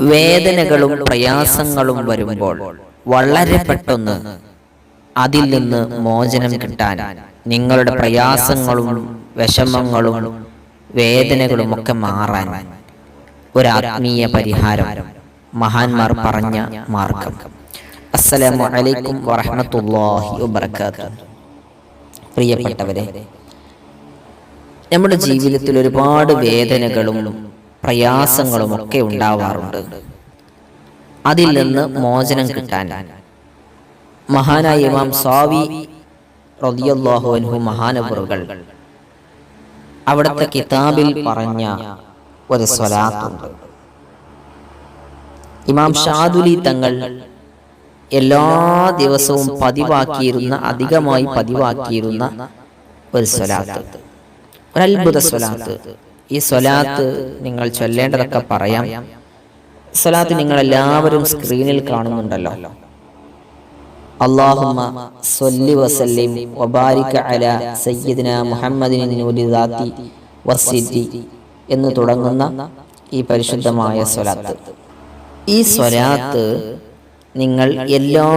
വേദനകളും പ്രയാസങ്ങളും വരുമ്പോൾ വളരെ പെട്ടെന്ന് അതിൽ നിന്ന് മോചനം കിട്ടാൻ നിങ്ങളുടെ പ്രയാസങ്ങളും വിഷമങ്ങളും വേദനകളും ഒക്കെ മാറാൻ ഒരാത്മീയ പരിഹാരം മഹാന്മാർ പറഞ്ഞ മാർഗം. അസ്സലാമു അലൈക്കും വറഹ്മത്തുള്ളാഹി വബറകാതുഹു. പ്രിയപ്പെട്ടവരെ നമ്മുടെ ജീവിതത്തിൽ ഒരുപാട് വേദനകളും പ്രയാസങ്ങളും ഒക്കെ ഉണ്ടാവാറുണ്ട്. അതിൽ നിന്ന് മോചനം കിട്ടാൻ. മഹാനായ ഇമാം സ്വാവി റളിയല്ലാഹു അൻഹു മഹാനവറുകൾ. അവിടുത്തെ കിതാബിൽ പറഞ്ഞ ഒരു സ്വലാത്തുണ്ട്. ഇമാം ഷാദുലി തങ്ങൾ എല്ലാ ദിവസവും പതിവാക്കിയിരുന്ന അധികമായി പതിവാക്കിയിരുന്ന ഒരു സ്വലാത്ത്. ഒരു അത്ഭുത സ്വലാത്ത്. ഈ സ്വലാത്ത് നിങ്ങൾ ചൊല്ലേണ്ടതൊക്കെ പറയാം. സ്വലാത്ത് നിങ്ങൾ എല്ലാവരും സ്ക്രീനിൽ കാണുന്നുണ്ടല്ലോ. സ്വല്ലി വസല്ലിം വബാരിക അല സയ്യിദിന മുഹമ്മദിൻ നൂരി ദാത്തി വസിറ്റി എന്ന് തുടങ്ങുന്ന ഈ പരിശുദ്ധമായ സ്വലാത്ത്. ഈ സ്വലാത്ത് നിങ്ങൾ എല്ലാ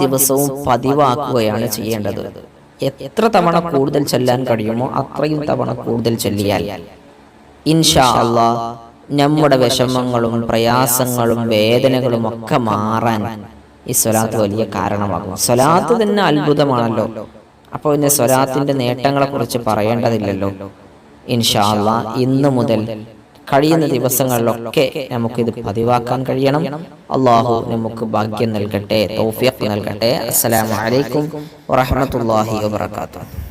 ദിവസവും പതിവാക്കുകയാണ് ചെയ്യേണ്ടത്. എത്ര തവണ കൂടുതൽ ചൊല്ലാൻ കഴിയുമോ അത്രയും തവണ കൂടുതൽ ചൊല്ലിയാൽ. ഇൻഷാ അള്ളാ നമ്മുടെ വിഷമങ്ങളും പ്രയാസങ്ങളും വേദനകളും ഒക്കെ മാറാൻ ഈ സ്വലാത്ത് വലിയ കാരണമാകും. സ്വലാത്ത് തന്നെ അത്ഭുതമാണല്ലോ. അപ്പോൾ പിന്നെ സ്വലാത്തിന്റെ നേട്ടങ്ങളെ കുറിച്ച് പറയേണ്ടതില്ലല്ലോ. ഇൻഷാ അള്ളാ ഇന്ന് മുതൽ കഴിയുന്ന ദിവസങ്ങളിലൊക്കെ നമുക്കിത് പതിവാക്കാൻ കഴിയണം. അള്ളാഹു നമുക്ക് ഭാഗ്യം നൽകട്ടെ തൗഫീഖ് നൽകട്ടെ. അസ്സലാമു അലൈക്കും വറഹ്മത്തുള്ളാഹി വബറകാതുഹു.